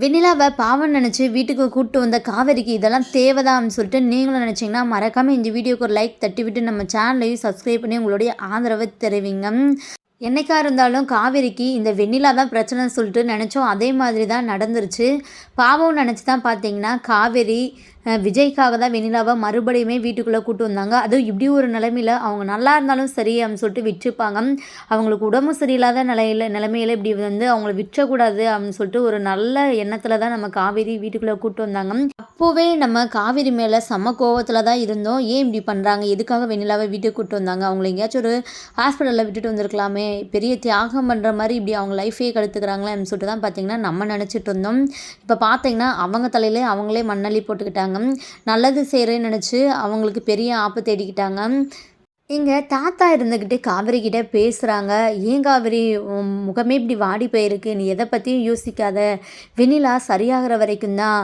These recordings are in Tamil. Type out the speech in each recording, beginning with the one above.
வெண்ணிலாவை பாவம் நினச்சி வீட்டுக்கு கூப்பிட்டு வந்த காவேரிக்கு இதெல்லாம் தேவைதான்னு சொல்லிட்டு நீங்களும் நினச்சிங்கன்னா மறக்காமல் இந்த வீடியோக்கு ஒரு லைக் தட்டி விட்டு நம்ம சேனலையும் சப்ஸ்கிரைப் பண்ணி உங்களுடைய ஆதரவை தெரிவிங்க. என்னைக்கா இருந்தாலும் காவேரிக்கு இந்த வெண்ணிலா தான் பிரச்சனைன்னு சொல்லிட்டு நினச்சோம். அதே மாதிரி தான் நடந்துருச்சு. பாவம் நினச்சி தான் பார்த்தீங்கன்னா காவேரி விஜய்க்காக தான் வெனிலாவை மறுபடியுமே வீட்டுக்குள்ளே கூட்டு வந்தாங்க. அதுவும் இப்படி ஒரு நிலைமையில் அவங்க நல்லா இருந்தாலும் சரி அப்படின்னு சொல்லிட்டு விட்டுருப்பாங்க. அவங்களுக்கு உடம்பு சரியில்லாத நிலையில் நிலமையில் இப்படி வந்து அவங்கள விற்றக்கூடாது அப்படின்னு சொல்லிட்டு ஒரு நல்ல எண்ணத்தில் தான் நம்ம காவேரி வீட்டுக்குள்ளே கூட்டு வந்தாங்க. அப்போவே நம்ம காவேரி மேலே செம கோவத்தில் தான் இருந்தோம். ஏன் இப்படி பண்ணுறாங்க எதுக்காக வெண்ணிலாவை வீட்டுக்கு கூப்பிட்டு வந்தாங்க? அவங்கள எங்கேயாச்சும் ஒரு ஹாஸ்பிட்டலில் விட்டுட்டு வந்திருக்கலாமே. பெரிய தியாகம் பண்ணுற மாதிரி இப்படி அவங்க லைஃபே கெடுத்துக்கிறாங்களே அப்படின்னு சொல்லிட்டு தான் பார்த்தீங்கன்னா நம்ம நினச்சிட்டு இருந்தோம். இப்போ பார்த்தீங்கன்னா அவங்க தலையிலே அவங்களே மண்ணள்ளி போட்டுக்கிட்டாங்க. நல்லது செய்கிறேன்னு நினச்சி அவங்களுக்கு பெரிய ஆப்பு தேடிக்கிட்டாங்க. இங்கே தாத்தா இருந்துக்கிட்டு காவிரி கிட்ட பேசுகிறாங்க ஏன் காவிரி முகமே இப்படி வாடி போயிருக்கு. நீ எதை பற்றியும் யோசிக்காத. வெண்ணிலா சரியாகிற வரைக்கும் தான்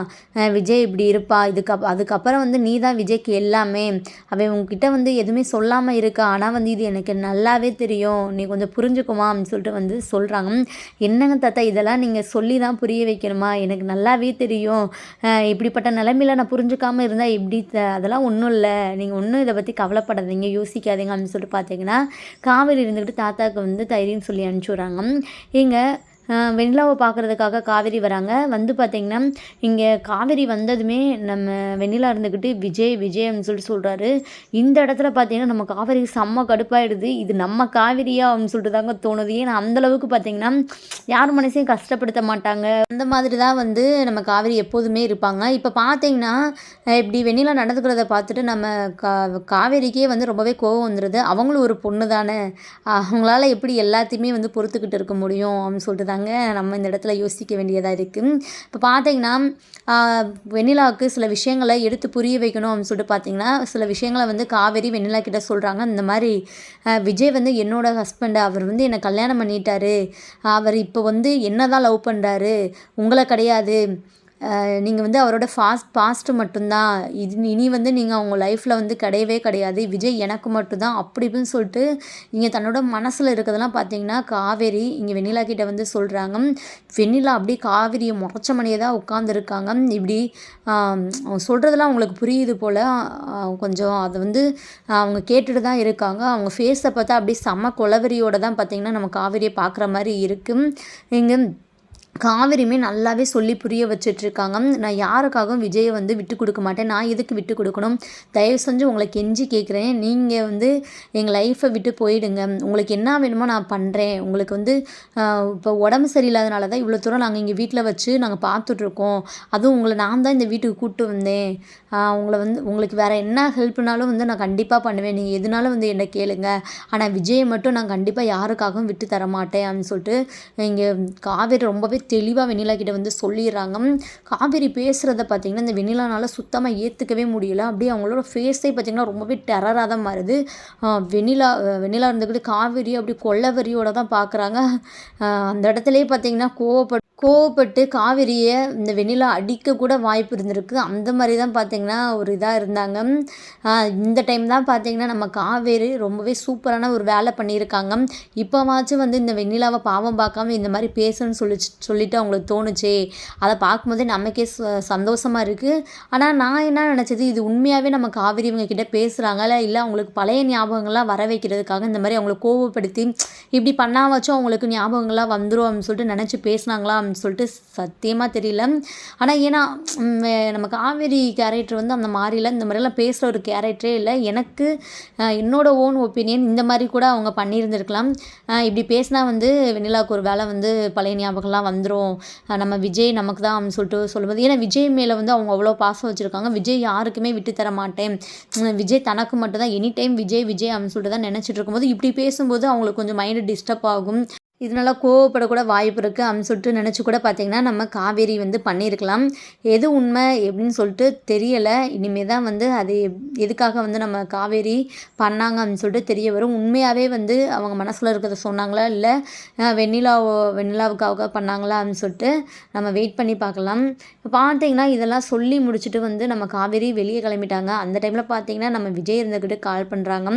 விஜய் இப்படி இருப்பா. இதுக்கு அதுக்கப்புறம் வந்து நீ தான் விஜய்க்கு எல்லாமே. அவன் உங்ககிட்ட வந்து எதுவுமே சொல்லாமல் இருக்கா. ஆனால் வந்து இது எனக்கு நல்லாவே தெரியும். நீ கொஞ்சம் புரிஞ்சுக்குமா அப்படின்னு சொல்லிட்டு வந்து சொல்கிறாங்க என்னங்க தாத்தா இதெல்லாம் நீங்கள் சொல்லி தான் புரிய வைக்கணுமா? எனக்கு நல்லாவே தெரியும். இப்படிப்பட்ட நிலமையில நான் புரிஞ்சுக்காமல் இருந்தால் எப்படி த- அதெல்லாம் ஒன்றும் இல்லை. நீங்கள் ஒன்றும் இதை பற்றி கவலைப்படாதீங்க. அப்படின்னு சொல்லிட்டு பார்த்தீங்கன்னா காவேரி இருந்துக்கிட்டு தாத்தாவுக்கு வந்து தைரியம் சொல்லி அனுப்பிச்சி விட்றாங்க. இங்கே வெண்ணிலாவை பார்க்குறதுக்காக காவேரி வராங்க. வந்து பார்த்திங்கன்னா இங்கே காவேரி வந்ததுமே நம்ம வெண்ணிலா இருந்துக்கிட்டு விஜய் விஜய் அப்படின்னு சொல்லிட்டு சொல்கிறாரு இந்த இடத்துல பார்த்தீங்கன்னா நம்ம காவேரி செம்ம கடுப்பாயிடுது. இது நம்ம காவேரியா அப்படின்னு சொல்லிட்டு தாங்க தோணுது. ஏன்னா அந்தளவுக்கு பார்த்தீங்கன்னா யார் மனசையும் கஷ்டப்படுத்த மாட்டாங்க. அந்த மாதிரி தான் வந்து நம்ம காவேரி எப்போதுமே இருப்பாங்க. இப்போ பார்த்தீங்கன்னா இப்படி வெண்ணிலா நடந்துக்கிறத பார்த்துட்டு நம்ம கா காவேரிக்கே வந்து ரொம்பவே கோவம் வந்துடுது அவங்களும் ஒரு பொண்ணு தானே அவங்களால எப்படி எல்லாத்தையுமே வந்து பொறுத்துக்கிட்டு இருக்க முடியும் அப்படின்னு சொல்லிட்டு தாங்க நம்ம இந்த இடத்துல யோசிக்க வேண்டியதாக இருக்குது இப்போ பார்த்தீங்கன்னா வெண்ணிலாவுக்கு சில விஷயங்களை எடுத்து புரிய வைக்கணும் அப்படின்னு சொல்லிட்டு பார்த்தீங்கன்னா சில விஷயங்களை வந்து காவேரி வெண்ணிலா கிட்ட சொல்கிறாங்க இந்த மாதிரி விஜய் வந்து என்னோட ஹஸ்பண்ட் அவர் வந்து என்னை கல்யாணம் பண்ணிட்டாரு. அவர் இப்போ வந்து என்ன தான் லவ் பண்ணுறாரு உங்களை கிடையாது. நீங்கள் வந்து அவரோட ஃபாஸ்ட் பாஸ்ட்டு மட்டும்தான். இது இனி வந்து நீங்கள் அவங்க லைஃப்பில் வந்து கிடையவே கிடையாது. விஜய் எனக்கு மட்டும்தான். அப்படி இப்படின்னு சொல்லிட்டு இங்கே தன்னோட மனசில் இருக்கிறதெல்லாம் பார்த்தீங்கன்னா காவேரி இங்கே வெண்ணிலா கிட்ட வந்து சொல்கிறாங்க வெண்ணிலா அப்படியே காவேரியை முறைச்ச மணியே தான் உட்காந்துருக்காங்க இப்படி அவங்க சொல்கிறதெல்லாம் அவங்களுக்கு புரியுது போல். கொஞ்சம் அதை வந்து அவங்க கேட்டுட்டு தான் இருக்காங்க. அவங்க ஃபேஸை பார்த்தா அப்படியே செம்ம கொலவெறியோட தான் பார்த்தீங்கன்னா நம்ம காவேரியை பார்க்குற மாதிரி இருக்குது இங்கே காவிரியுமே நல்லாவே சொல்லி புரிய வச்சிட்ருக்காங்க. நான் யாருக்காகவும் விஜயை வந்து விட்டு கொடுக்க மாட்டேன். நான் எதுக்கு விட்டு கொடுக்கணும்? தயவு செஞ்சு உங்களை கெஞ்சி கேட்குறேன் நீங்கள் வந்து எங்கள் லைஃப்பை விட்டு போயிடுங்க. உங்களுக்கு என்ன வேணுமோ நான் பண்ணுறேன் உங்களுக்கு வந்து இப்போ உடம்பு சரியில்லாதனால தான் இவ்வளோ தூரம் நாங்கள் இங்கே வீட்டில் வச்சு நாங்கள் பார்த்துட்ருக்கோம் அதுவும் உங்களை நான் தான் இந்த வீட்டுக்கு கூப்பிட்டு வந்தேன். உங்களை வந்து உங்களுக்கு வேறு என்ன ஹெல்ப்னாலும் வந்து நான் கண்டிப்பாக பண்ணுவேன். நீங்கள் எதுனாலும் வந்து என்னை கேளுங்க. ஆனால் விஜயை மட்டும் நான் கண்டிப்பாக யாருக்காகவும் விட்டு தர மாட்டேன் அப்படின்னு சொல்லிட்டு இங்கே காவேரி ரொம்பவே தெளிவாக வெண்ணிலா கிட்ட வந்து சொல்லிடுறாங்க. காவேரி பேசுகிறத பார்த்தீங்கன்னா இந்த வெண்ணிலானால சுத்தமாக ஏற்றுக்கவே முடியல. அப்படியே அவங்களோட ஃபேஸே பார்த்தீங்கன்னா ரொம்பவே டெரராக தான் மாறுது. வெண்ணிலா வெண்ணிலா இருந்துக்கிட்டு காவேரி அப்படி கொள்ளவரியோட தான் பார்க்குறாங்க அந்த இடத்துலையே பார்த்தீங்கன்னா கோவப்பட்டு கோவப்பட்டு காவேரியை இந்த வெண்ணிலா அடிக்க கூட வாய்ப்பு இருந்திருக்கு. அந்த மாதிரி தான் பார்த்தீங்கன்னா ஒரு இதாக இருந்தாங்க. இந்த டைம் தான் பார்த்தீங்கன்னா நம்ம காவேரி ரொம்பவே சூப்பரான ஒரு வேலை பண்ணியிருக்காங்க. இப்போவாச்சும் வந்து இந்த வெண்ணிலாவை பாவம் பார்க்காம இந்த மாதிரி பேசணும்னு சொல்லி சொல்லிட்டு அவங்களுக்கு தோணுச்சே. அதை பார்க்கும்போதே நமக்கே ச- இருக்குது ஆனால் நான் என்ன நினச்சது? இது உண்மையாகவே நம்ம காவேரி இவங்க கிட்ட பேசுகிறாங்களா இல்லை அவங்களுக்கு பழைய ஞாபகங்கள்லாம் வர வைக்கிறதுக்காக இந்த மாதிரி அவங்கள கோவப்படுத்தி இப்படி பண்ணாவாச்சும் அவங்களுக்கு ஞாபகங்கள்லாம் வந்துடும் அப்படின்னு சொல்லிட்டு நினச்சி பேசுனாங்களா? அப்படின்னு சொல்லிட்டு சத்தியமாக தெரியல. ஆனால் ஏன்னா நம்ம காவேரி கேரக்டர் வந்து அந்த மாதிரிலாம் இந்த மாதிரிலாம் பேசுகிற ஒரு கேரக்டரே இல்லை. எனக்கு என்னோடய என்னோட ஓன் ஒப்பீனியன் இந்த மாதிரி கூட அவங்க பண்ணியிருந்திருக்கலாம். இப்படி பேசினா வந்து வெண்ணிலாவுக்கு ஒரு வேலை வந்து பழைய ஞாபகம்லாம் வந்துடும் நம்ம விஜய் நமக்கு தான் அப்படின்னு சொல்லிட்டு சொல்லும்போது ஏன்னா விஜய் மேலே வந்து அவங்க அவ்வளோ பாசம் வச்சுருக்காங்க. விஜய் யாருக்குமே விட்டு தர மாட்டேன். விஜய் தனக்கு மட்டும் தான் எனி டைம் விஜய் விஜய் அப்படின்னு சொல்லிட்டு தான் நினச்சிட்டு இருக்கும்போது இப்படி பேசும்போது அவங்களுக்கு கொஞ்சம் மைண்டு டிஸ்டர்ப் ஆகும். இதனால கோவப்படக்கூட வாய்ப்பு இருக்குது அப்படின்னு சொல்லிட்டு நினச்சி கூட பார்த்தீங்கன்னா நம்ம காவேரி வந்து பண்ணியிருக்கலாம். எது உண்மை எப்படின்னு சொல்லிட்டு தெரியலை. இனிமேல் தான் வந்து அது எப்- எதுக்காக வந்து நம்ம காவேரி பண்ணாங்க அப்படின்னு சொல்லிட்டு தெரிய வரும். உண்மையாகவே வந்து அவங்க மனசில் இருக்கிறத சொன்னாங்களா? இல்லை வெண்ணிலாவோ வெண்ணிலாவுக்காக பண்ணாங்களா அப்படின்னு சொல்லிட்டு நம்ம வெயிட் பண்ணி பார்க்கலாம். இப்போ பார்த்தீங்கன்னா இதெல்லாம் சொல்லி முடிச்சுட்டு வந்து நம்ம காவேரி வெளியே கிளம்பிட்டாங்க. அந்த டைமில் பார்த்தீங்கன்னா நம்ம விஜய் இருந்துக்கிட்டு கால் பண்ணுறாங்க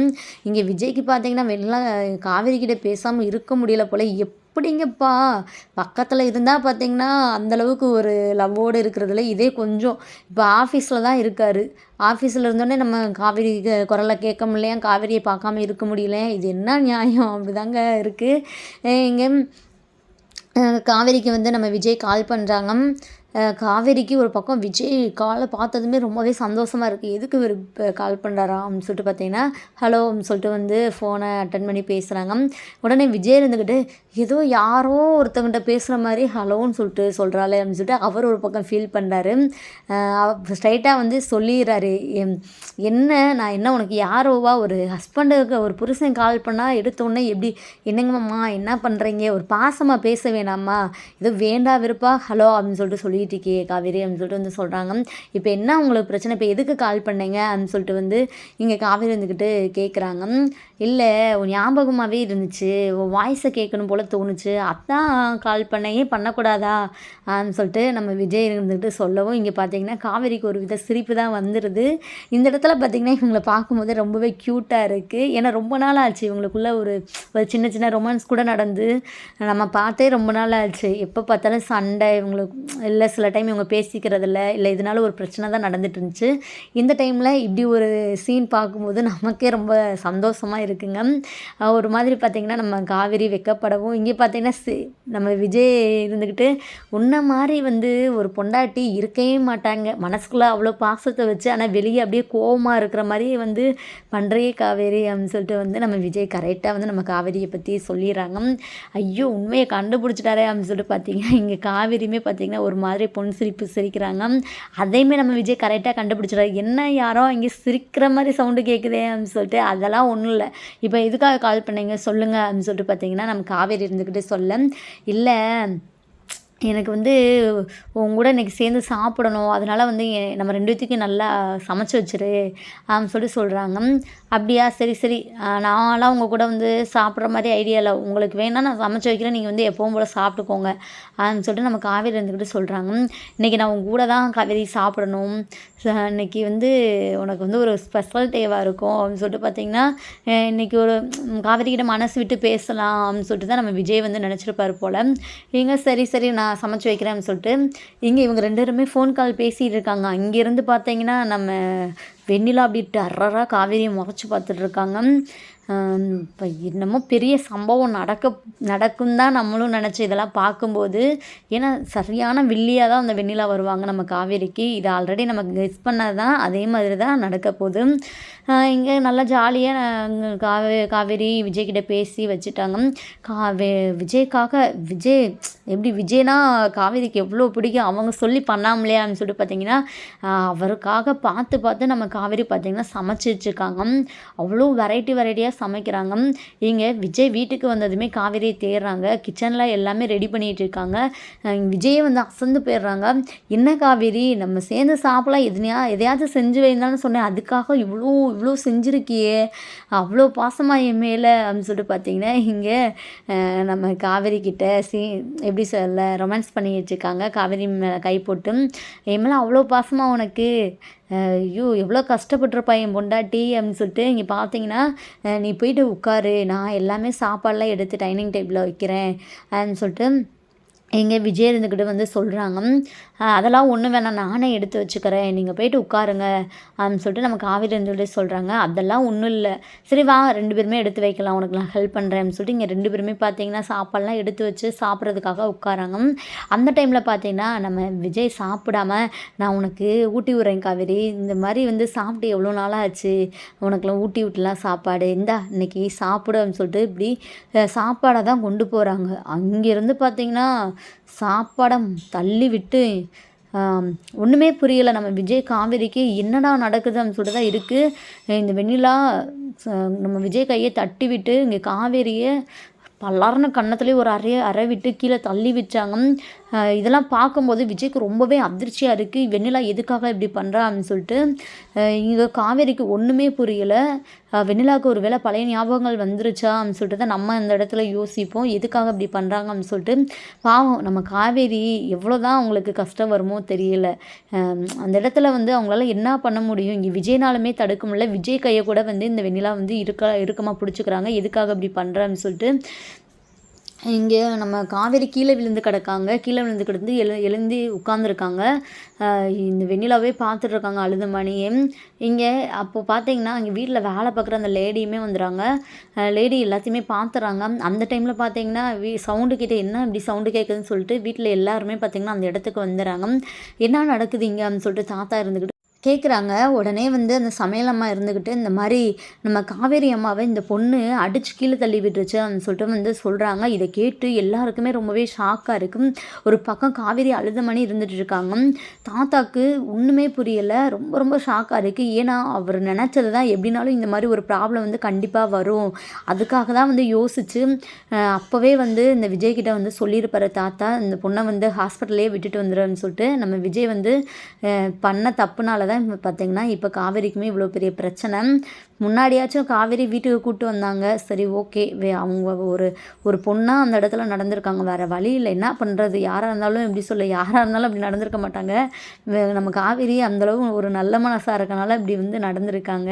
இங்கே விஜய்க்கு பார்த்தீங்கன்னா வெண்ணிலா காவேரி கிட்டே பேசாமல் இருக்க முடியல போல். எப்படிங்கப்பா? பக்கத்தில் இருந்தால் பார்த்தீங்கன்னா அந்தளவுக்கு ஒரு லவ்வோடு இருக்கிறதுல இதே கொஞ்சம். இப்போ ஆஃபீஸில் தான் இருக்கார். ஆஃபீஸில் இருந்தோடனே நம்ம காவேரி குரலை கேட்க முடியலையா காவேரியை பார்க்காம இருக்க முடியல? இது என்ன நியாயம்? அப்படிதாங்க இருக்குது இங்கே காவேரிக்கு வந்து நம்ம விஜய் கால் பண்ணுறாங்க காவேரிக்கு ஒரு பக்கம் விஜய் காலை பார்த்ததுமே ரொம்பவே சந்தோஷமாக இருக்குது எதுக்கு இவர் கால் பண்ணுறாரா அப்படின்னு சொல்லிட்டு பார்த்தீங்கன்னா ஹலோ அப்படின்னு சொல்லிட்டு வந்து ஃபோனை அட்டன் பண்ணி பேசுகிறாங்க உடனே விஜய் இருந்துக்கிட்டு ஏதோ யாரோ ஒருத்தவங்கிட்ட பேசுகிற மாதிரி ஹலோன்னு சொல்லிட்டு சொல்கிறாளே அப்படின்னு சொல்லிட்டு அவர் ஒரு பக்கம் ஃபீல் பண்ணுறாரு ஸ்ட்ரைட்டாக வந்து சொல்லிடுறாரு. என்ன நான் என்ன உனக்கு யாரோவா? ஒரு ஹஸ்பண்டுக்கு ஒரு புருஷன் கால் பண்ணால் எடுத்தோடனே எப்படி என்னங்கம்மா என்ன பண்ணுறீங்க ஒரு பாசமாக பேச வேணாமா ஏதோ வேண்டா விருப்பா ஹலோ அப்படின்னு சொல்லிட்டு சொல்லி இருக்கே காவேரி அப்படின்னு சொல்லிட்டு வந்து சொல்கிறாங்க இப்போ என்ன உங்களுக்கு பிரச்சனை? இப்போ எதுக்கு கால் பண்ணீங்க? அப்படின்னு சொல்லிட்டு வந்து இங்கே காவேரி வந்துக்கிட்டு கேட்குறாங்க இல்லை உன் ஞாபகமாகவே இருந்துச்சு. உன் வாய்ஸை கேட்கணும் போல் தோணுச்சு. அதான் கால் பண்ணையே பண்ணக்கூடாதா? அப்படின்னு சொல்லிட்டு நம்ம விஜய் இருந்துக்கிட்டு சொல்லவும் இங்கே பார்த்தீங்கன்னா காவேரிக்கு ஒரு வித சிரிப்பு தான் வந்துடுது இந்த இடத்துல பார்த்தீங்கன்னா இவங்களை பார்க்கும்போது ரொம்பவே க்யூட்டாக இருக்குது ஏன்னா ரொம்ப நாள் ஆச்சு இவங்களுக்குள்ள ஒரு ஒரு சின்ன சின்ன ரொமான்ஸ் கூட நடந்து. நம்ம பார்த்தே ரொம்ப நாள் ஆச்சு. எப்போ பார்த்தாலும் சண்டை இவங்களுக்கு இல்லை சில டைம் இவங்க பேசிக்கிறதில்ல இல்லை இதனால ஒரு பிரச்சனை தான் நடந்துட்டு இருந்துச்சு இந்த டைமில் இப்படி ஒரு சீன் பார்க்கும்போது நமக்கே ரொம்ப சந்தோஷமாக இருக்குங்க. ஒரு மாதிரி பார்த்திங்கன்னா நம்ம காவேரி வெக்கப்படவும் இங்கே பார்த்திங்கன்னா நம்ம விஜய் இருந்துக்கிட்டு உன்ன மாதிரி வந்து ஒரு பொண்டாட்டி இருக்கவே மாட்டாங்க. மனசுக்குள்ளே அவ்வளோ பாசத்தை வச்சு ஆனால் வெளியே அப்படியே கோவமாக இருக்கிற மாதிரி வந்து பண்ணுறையே காவேரி அப்படின்னு சொல்லிட்டு வந்து நம்ம விஜய் கரெக்டாக வந்து நம்ம காவேரியை பற்றி சொல்லிடுறாங்க. ஐயோ உண்மையை கண்டுபிடிச்சிட்டாரே அப்படின்னு சொல்லிட்டு பார்த்தீங்கன்னா இங்கே காவேரியுமே பார்த்திங்கன்னா ஒரு மாதிரி மாதிரி பொன் சிரிப்பு சிரிக்கிறாங்க. அதையுமே நம்ம விஜய் கரெக்டாக கண்டுபிடிச்சிடாரு என்ன யாரோ இங்கே சிரிக்கிற மாதிரி சவுண்டு கேட்குதே அப்படின்னு சொல்லிட்டு அதெல்லாம் ஒன்றும் இல்லை. இப்போ எதுக்காக கால் பண்ணீங்க? சொல்லுங்கள் அப்படின்னு சொல்லிட்டு பார்த்தீங்கன்னா நம்ம காவேரி இருந்துக்கிட்டே சொல்ல. இல்லை எனக்கு வந்து உன் கூட இன்றைக்கி சேர்ந்து சாப்பிடணும். அதனால் வந்து நம்ம ரெண்டுத்துக்கும் நல்லா சமைச்சி வச்சிரு அப்படின்னு சொல்லிட்டு சொல்கிறாங்க அப்படியா? சரி சரி. நான்லாம் உங்கள் கூட வந்து சாப்பிட்ற மாதிரி ஐடியா இல்லை. உங்களுக்கு வேணால் நான் சமைச்சி வைக்கிறேன். நீங்கள் வந்து எப்பவும் போல் சாப்பிட்டுக்கோங்க. அப்படின்னு சொல்லிட்டு நம்ம காவேரி இருந்துக்கிட்டு சொல்கிறாங்க இன்றைக்கி நான் உங்கள் கூட தான் காவேரி சாப்பிடணும். இன்றைக்கி வந்து உனக்கு வந்து ஒரு ஸ்பெஷல் டேவாக இருக்கும். அப்படின்னு சொல்லிட்டு பார்த்தீங்கன்னா இன்றைக்கி ஒரு காவேரிக்கிட்ட மனசு விட்டு பேசலாம் அப்படின்னு சொல்லிட்டு தான் நம்ம விஜய் வந்து நினச்சிருப்பார் போல். இங்கே சரி சரி நான் சமைச்சி வைக்கிறேன்னு சொல்லிட்டு இங்கே இவங்க ரெண்டு பேருமே ஃபோன் கால் பேசிகிட்டு இருக்காங்க. இங்கேருந்து பார்த்தீங்கன்னா நம்ம வெண்ணிலா அப்படி டர்ரராக காவேரியை முறைச்சி பார்த்துட்ருக்காங்க இப்போ என்னமோ பெரிய சம்பவம் நடக்க நடக்கும் தான் நம்மளும் நினச்சி இதெல்லாம் பார்க்கும்போது ஏன்னா சரியான வில்லியாக தான் அந்த வெண்ணிலா வருவாங்க நம்ம காவேரிக்கு. இது ஆல்ரெடி நமக்கு கெஸ் பண்ணது தான் அதே மாதிரி தான் நடக்க போகுது. இங்கே நல்லா ஜாலியாக காவே காவேரி விஜய்கிட்ட பேசி வச்சுட்டாங்க. காவே விஜய்க்காக விஜய் எப்படி விஜய்னா காவேரிக்கு எவ்வளோ பிடிக்கும் அவங்க சொல்லி பண்ணாமலையா அப்படின்னு சொல்லிட்டு பார்த்தீங்கன்னா அவருக்காக பார்த்து பார்த்து நம்ம காவேரி பார்த்திங்கன்னா சமைச்சி வச்சுருக்காங்க. அவ்வளோ வெரைட்டி வெரைட்டியாக சமைக்கிறாங்க. இங்கே விஜய் வீட்டுக்கு வந்ததுமே காவேரியை தேடுறாங்க. கிச்சனில் எல்லாமே ரெடி பண்ணிகிட்டு இருக்காங்க. விஜயை வந்து அசந்து போயிடுறாங்க. என்ன காவேரி நம்ம சேர்ந்து சாப்பிடலாம். எதுனையா எதையாவது செஞ்சு வைந்தாலும் சொன்னேன். அதுக்காக இவ்வளோ இவ்வளோ செஞ்சுருக்கியே. அவ்வளோ பாசமாக என் மேலே அப்படின்னு சொல்லிட்டு பார்த்தீங்கன்னா இங்கே நம்ம காவேரி கிட்ட சீ எப்படி சொல்ல ரொமான்ஸ் பண்ணி வச்சுருக்காங்க காவேரி மேலே கை போட்டு என் மேலே அவ்வளோ பாசமாக உனக்கு ஐயோ எவ்வளோ கஷ்டப்பட்டுருப்பா என் பொண்டாட்டி அப்படின்னு சொல்லிட்டு இங்கே பார்த்தீங்கன்னா நீ போயிட்டு உட்காரு. நான் எல்லாமே சாப்பாடெலாம் எடுத்து டைனிங் டேபிளில் வைக்கிறேன் அப்படின்னு சொல்லிட்டு எங்கே விஜய் இருந்துக்கிட்டு வந்து சொல்கிறாங்க அதெல்லாம் ஒன்றும் வேணாம் நானே எடுத்து வச்சுக்கிறேன் நீங்கள் போயிட்டு உட்காருங்க அப்படின்னு சொல்லிட்டு நம்ம காவேரி இருந்துகிட்டே சொல்கிறாங்க அதெல்லாம் ஒன்றும் இல்லை. சரி வா ரெண்டு பேருமே எடுத்து வைக்கலாம் உனக்கு நான் ஹெல்ப் பண்ணுறேன் சொல்லிட்டு இங்கே ரெண்டு பேருமே பார்த்தீங்கன்னா சாப்பாடெலாம் எடுத்து வச்சு சாப்பிட்றதுக்காக உட்காராங்க. அந்த டைமில் பார்த்தீங்கன்னா நம்ம விஜய் சாப்பிடாம நான் உனக்கு ஊட்டி விட்றேன் காவேரி இந்த மாதிரி வந்து சாப்பிட்டு எவ்வளோ நாளாக ஆச்சு உனக்குலாம் ஊட்டி விட்டுலாம் சாப்பாடு இந்தா இன்றைக்கி சாப்பிடு அப்படின்னு சொல்லிட்டு இப்படி சாப்பாடை தான் கொண்டு போகிறாங்க அங்கேருந்து பார்த்தீங்கன்னா சாப்பாடம் தள்ளி விட்டு ஒன்றுமே புரியலை. நம்ம விஜய் காவேரிக்கு என்னடா நடக்குதுன்னு சொல்லிட்டு தான் இருக்குது இந்த வெண்ணிலா நம்ம விஜய் கையை தட்டி விட்டு இங்கே காவேரியை பல்லாருன்னு கன்னத்துலேயே ஒரு அறைய அறை விட்டு கீழே தள்ளி வச்சாங்க இதெல்லாம் பார்க்கும்போது விஜய்க்கு ரொம்பவே அதிர்ச்சியாக இருக்குது வெண்ணிலா எதுக்காக இப்படி பண்ணுறா அப்படின்னு சொல்லிட்டு இங்கே காவேரிக்கு ஒன்றுமே புரியலை. வெண்ணிலாவுக்கு ஒரு வேளை பழைய ஞாபகங்கள் வந்துருச்சா அப்படின்னு சொல்லிட்டு தான் நம்ம இந்த இடத்துல யோசிப்போம். எதுக்காக இப்படி பண்ணுறாங்க அப்படின்னு சொல்லிட்டு பாவம் நம்ம காவேரி எவ்வளோ தான் அவங்களுக்கு கஷ்டம் வருமோ தெரியல. அந்த இடத்துல வந்து அவங்களால என்ன பண்ண முடியும்? இங்கே விஜய்னாலுமே தடுக்க முடியல. விஜய் கையை கூட வந்து இந்த வெண்ணிலா வந்து இருக்க இறுக்கமாக பிடிச்சிக்கிறாங்க. எதுக்காக இப்படி பண்ணுறேன்னு சொல்லிட்டு இங்கே நம்ம காவேரி கீழே விழுந்து கிடக்காங்க. கீழே விழுந்து கிடந்து எழு எழுந்தி உட்காந்துருக்காங்க இந்த வெண்ணிலாவே பார்த்துட்ருக்காங்க அழுத மணியே. இங்கே அப்போ பார்த்தீங்கன்னா இங்கே வீட்டில் வேலை பார்க்குற அந்த லேடியுமே வந்துடுறாங்க. லேடி எல்லாத்தையுமே பார்த்துறாங்க அந்த டைமில் பார்த்தீங்கன்னா வீ சவுண்டு கிட்டே என்ன இப்படி சவுண்டு கேட்குதுன்னு சொல்லிட்டு வீட்டில் எல்லாருமே பார்த்தீங்கன்னா அந்த இடத்துக்கு வந்துடுறாங்க. என்ன நடக்குது இங்கே அப்படின்னு சொல்லிட்டு தாத்தா இருந்துக்கிட்டு கேட்குறாங்க உடனே வந்து அந்த சமையல் அம்மா இருந்துக்கிட்டு இந்த மாதிரி நம்ம காவேரி அம்மாவை இந்த பொண்ணு அடிச்சு கீழே தள்ளி விட்டுருச்சு அப்படின்னு சொல்லிட்டு வந்து சொல்கிறாங்க இதை கேட்டு எல்லாருக்குமே ரொம்பவே ஷாக்காக இருக்கும் ஒரு பக்கம் காவேரி அழுத மணி இருந்துட்டு இருக்காங்க. தாத்தாக்கு ஒன்றுமே புரியலை. ரொம்ப ரொம்ப ஷாக்காக இருக்குது ஏன்னா அவர் நினச்சது தான் எப்படினாலும் இந்த மாதிரி ஒரு ப்ராப்ளம் வந்து கண்டிப்பாக வரும். அதுக்காக தான் வந்து யோசித்து அப்போவே வந்து இந்த விஜய்கிட்ட வந்து சொல்லியிருப்பார் தாத்தா இந்த பொண்ணை வந்து ஹாஸ்பிட்டல்லே விட்டுட்டு வந்துடுறேன்னு சொல்லிட்டு நம்ம விஜய் வந்து பண்ண தப்புனால தான் தான் பார்த்திங்கன்னா இப்போ காவேரிக்குமே இவ்வளோ பெரிய பிரச்சனை. முன்னாடியாச்சும் காவேரி வீட்டுக்கு கூப்பிட்டு வந்தாங்க. சரி ஓகே. வே அவங்க ஒரு ஒரு பொண்ணாக அந்த இடத்துல நடந்திருக்காங்க. வேறு வழி இல்லை. என்ன பண்ணுறது யாராக இருந்தாலும் எப்படி சொல்ல? யாராக இருந்தாலும் அப்படி நடந்திருக்க மாட்டாங்க. நம்ம காவேரி அந்தளவு ஒரு நல்ல மனசாக இருக்கனால இப்படி வந்து நடந்திருக்காங்க.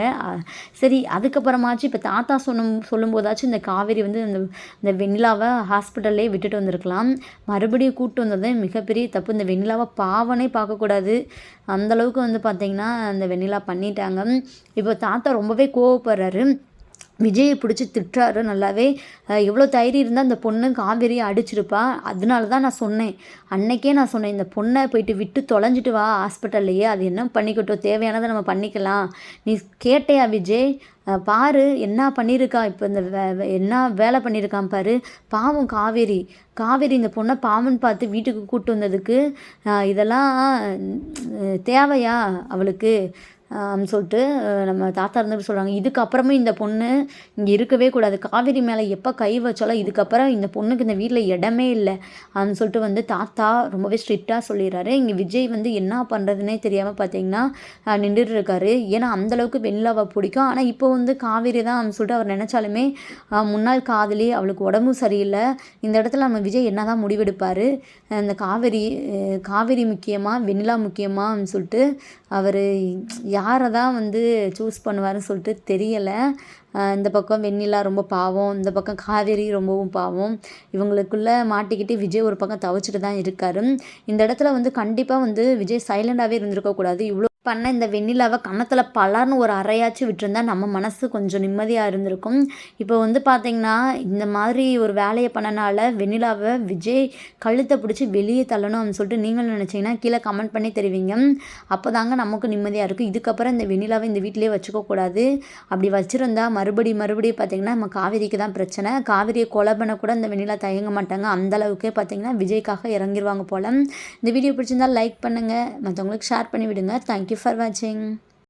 சரி அதுக்கப்புறமாச்சும் இப்போ தாத்தா சொல்லும் சொல்லும்போதாச்சும் இந்த காவேரி வந்து இந்த இந்த வெண்ணிலாவை ஹாஸ்பிட்டல்லே விட்டுட்டு வந்திருக்கலாம். மறுபடியும் கூப்பிட்டு வந்தது மிகப்பெரிய தப்பு. இந்த வெண்ணிலாவை பாவனே பார்க்கக்கூடாது. அந்தளவுக்கு வந்து பார்த்திங்கன்னா அந்த வெண்ணிலா பண்ணிட்டாங்க. இப்போ தாத்தா ரொம்பவே கோவப்படுறாரு. விஜயை பிடிச்சி திட்டுறாரு நல்லாவே. எவ்வளோ தைரியம் இருந்தால் அந்த பொண்ணு காவேரியை அடிச்சிருப்பா. அதனால தான் நான் சொன்னேன். அன்னைக்கே நான் சொன்னேன் இந்த பொண்ணை போயிட்டு விட்டு தொலைஞ்சிட்டு வா ஹாஸ்பிட்டல்லையே. அது என்ன பண்ணிக்கிட்டோம்? தேவையானதை நம்ம பண்ணிக்கலாம். நீ கேட்டையா விஜய்? பாரு என்ன பண்ணியிருக்கா? இப்போ இந்த வே என்ன வேலை பண்ணியிருக்கான் பாரு. பாவம் காவேரி. காவேரி இந்த பொண்ணை பாவன் பார்த்து வீட்டுக்கு கூப்பிட்டு வந்ததுக்கு இதெல்லாம் தேவையா அவளுக்கு? சொல்லிட்டு நம்ம தாத்தா இருந்து சொல்கிறாங்க இதுக்கப்புறமும் இந்த பொண்ணு இங்கே இருக்கவே கூடாது. காவேரி மேலே எப்போ கை வச்சாலும் இதுக்கப்புறம் இந்த பொண்ணுக்கு இந்த வீட்டில் இடமே இல்லை. அப்படின்னு சொல்லிட்டு வந்து தாத்தா ரொம்பவே ஸ்ட்ரிக்டாக சொல்லிடுறாரு. இங்கே விஜய் வந்து என்ன பண்ணுறதுனே தெரியாமல் பார்த்தீங்கன்னா நின்றுட்டு இருக்காரு. ஏன்னா அந்தளவுக்கு வெண்ணிலாவை பிடிக்கும். ஆனால் இப்போ வந்து காவேரி தான் சொல்லிட்டு அவர் நினச்சாலுமே முன்னாள் காதலி அவளுக்கு உடம்பு சரியில்லை. இந்த இடத்துல நம்ம விஜய் என்ன தான் முடிவெடுப்பார்? இந்த காவேரி காவேரி முக்கியமாக வெண்ணிலா முக்கியமாக சொல்லிட்டு அவர் யாரை தான் வந்து சூஸ் பண்ணுவார்னு சொல்லிட்டு தெரியலை. இந்த பக்கம் வெண்ணிலா ரொம்ப பாவம் இந்த பக்கம் காவேரி ரொம்பவும் பாவம். இவங்களுக்குள்ளே மாட்டிக்கிட்டு விஜய் ஒரு பக்கம் தவச்சிட்டு தான் இருக்கார். இந்த இடத்துல வந்து கண்டிப்பாக வந்து விஜய் சைலண்டாகவே இருந்திருக்கக்கூடாது இவ்வளோ பண்ண இந்த வெண்ணிலாவை கன்னத்தில் பலர்னு ஒரு அறையாச்சும் விட்டுருந்தா நம்ம மனசு கொஞ்சம் நிம்மதியாக இருந்திருக்கும். இப்போ வந்து பார்த்திங்கன்னா இந்த மாதிரி ஒரு வேலையை பண்ணனால வெண்ணிலாவை விஜய் கழுத்தை பிடிச்சி வெளியே தள்ளணும் அப்படின்னு சொல்லிட்டு நீங்கள் நினச்சிங்கன்னா கீழே கமெண்ட் பண்ணி தெரிவிங்க. அப்போ தாங்க நமக்கு நிம்மதியாக இருக்கும். இதுக்கப்புறம் இந்த வெண்ணிலாவை இந்த வீட்டிலே வச்சுக்கக்கூடாது அப்படி வச்சுருந்தா மறுபடி மறுபடியும் பார்த்திங்கன்னா நம்ம காவேரிக்கு தான் பிரச்சனை. காவேரியை கொலை பண்ண கூட இந்த வெண்ணிலா தயங்க மாட்டாங்க. அந்தளவுக்கே பார்த்திங்கன்னா விஜய்க்காக இறங்கிடுவாங்க போல். இந்த வீடியோ பிடிச்சிருந்தால் லைக் பண்ணுங்கள் மற்றவங்களுக்கு ஷேர் பண்ணி விடுங்க தேங்க்யூ యూ ఫర్ వాచింగ్